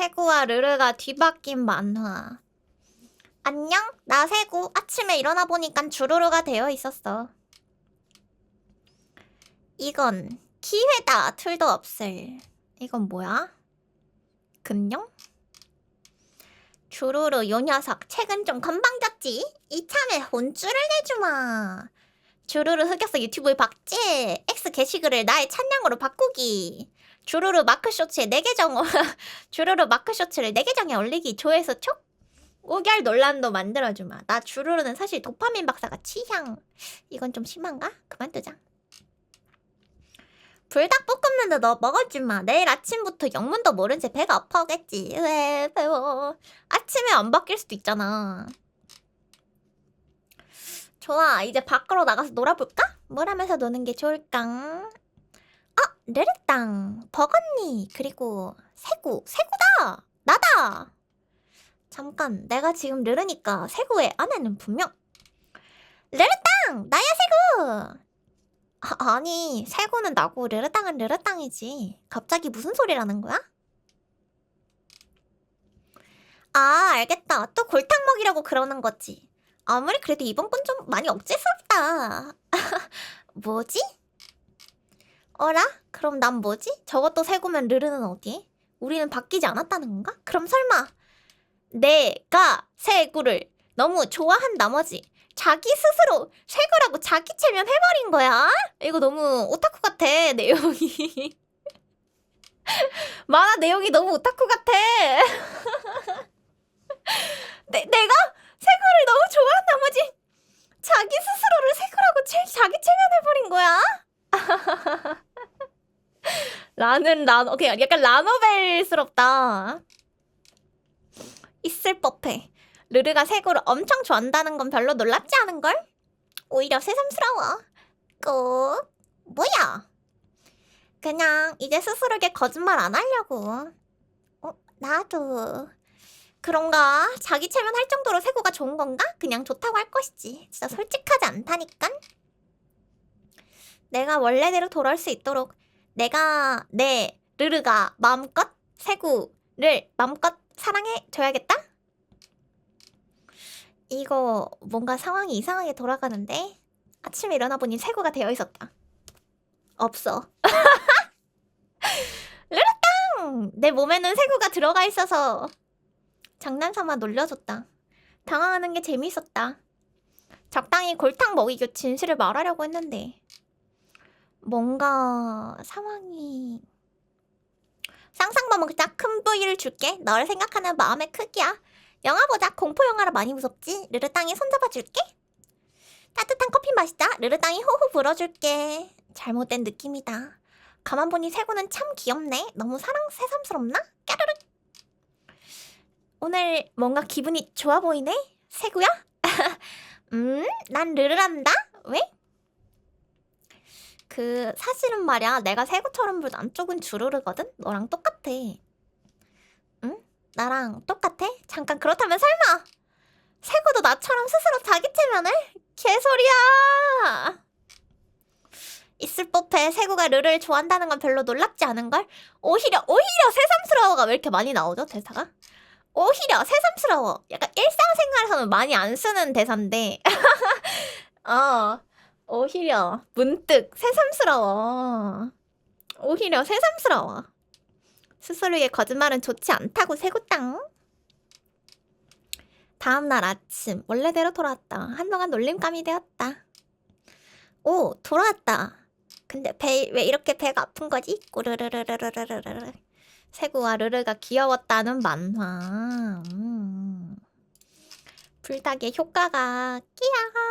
세구와 르르가 뒤바뀐 만화. 안녕? 나 세구. 아침에 일어나 보니깐 주루루가 되어 있었어. 이건 기회다. 틀도 없을. 이건 뭐야? 금령? 주루루 요 녀석 책은 좀 건방 졌지? 이참에 혼쭐을 내주마. 주루루 흑역사 유튜브에 박제. X 게시글을 나의 찬양으로 바꾸기. 주루루 마크 쇼츠에 내 계정 주루루 마크 쇼츠를 내 계정에 올리기 조회수 촉 5개월 논란도 만들어주마. 나 주루루는 사실 도파민 박사가 취향. 이건 좀 심한가? 그만두자. 불닭 볶음면도 너 먹어주마. 내일 아침부터 영문도 모른 채 배가 아파오겠지. 왜 배워? 아침에 안 바뀔 수도 있잖아. 좋아 이제 밖으로 나가서 놀아볼까? 뭘 하면서 노는 게 좋을까? 아, 르르땅, 버건니, 그리고 세구, 세구다! 나다! 잠깐, 내가 지금 르르니까 세구의 아내는 분명 르르땅! 나야 세구! 아, 아니, 세구는 나고 르르땅은 르르땅이지. 갑자기 무슨 소리라는 거야? 아, 알겠다. 또 골탕 먹이라고 그러는 거지. 아무리 그래도 이번 건 좀 많이 억지스럽다. 뭐지? 어라? 그럼 난 뭐지? 저것도 세고면 르르는 어디? 우리는 바뀌지 않았다는 건가? 그럼 설마 내가 세구를 너무 좋아한 나머지 자기 스스로 세구라고 자기 체면 해버린 거야? 이거 너무 오타쿠 같아 내용이 만화 내용이 너무 오타쿠 같아 내, 내가 세구를 너무 좋아한 나머지 자기 스스로를 세구라고 제, 자기 체면해버린 거야? 라는 라노 그냥 약간 라노벨스럽다. 있을 법해. 르르가 세구를 엄청 좋아한다는 건 별로 놀랍지 않은 걸? 오히려 새삼스러워. 꼭 뭐야? 그냥 이제 스스로에게 거짓말 안 하려고. 어, 나도. 그런가? 자기 체면 할 정도로 세구가 좋은 건가? 그냥 좋다고 할 것이지. 진짜 솔직하지 않다니깐? 내가 원래대로 돌아올 수 있도록 내가 내 르르가 마음껏 세구를 마음껏 사랑해 줘야겠다. 이거 뭔가 상황이 이상하게 돌아가는데 아침에 일어나 보니 세구가 되어 있었다. 없어. 르르땅! 내 몸에는 세구가 들어가 있어서 장난삼아 놀려줬다. 당황하는 게 재밌었다. 적당히 골탕 먹이고 진실을 말하려고 했는데 뭔가 상황이 그냥 큰 부위를 줄게. 널 생각하는 마음의 크기야. 영화 보자. 공포 영화라 많이 무섭지. 르르땅이 손잡아 줄게. 따뜻한 커피 마시자. 르르땅이 호호 불어줄게. 잘못된 느낌이다. 가만 보니 세구는 참 귀엽네. 너무 사랑 새삼스럽나? 까르르. 오늘 뭔가 기분이 좋아 보이네. 세구야? 음, 난 르르란다. 왜? 그 사실은 말이야 내가 세구처럼 볼 남쪽은 주르르거든 너랑 똑같아 응? 나랑 똑같아? 잠깐 그렇다면 설마 세구도 나처럼 스스로 자기 체면을? 개소리야 있을 법해 세구가 르르를 좋아한다는 건 별로 놀랍지 않은걸? 오히려 오히려 새삼스러워가 왜 이렇게 많이 나오죠 대사가? 오히려 새삼스러워 약간 일상생활에서는 많이 안 쓰는 대사인데 어 오히려 문득 새삼스러워. 오히려 새삼스러워. 스스로에게 거짓말은 좋지 않다고 세구땅. 다음날 아침 원래대로 돌아왔다. 한동안 놀림감이 되었다. 오 돌아왔다. 근데 배 왜 이렇게 배가 아픈 거지? 꼬르르르르르르르. 세구와 르르가 귀여웠다는 만화. 음. 불닭의 효과가 끼야.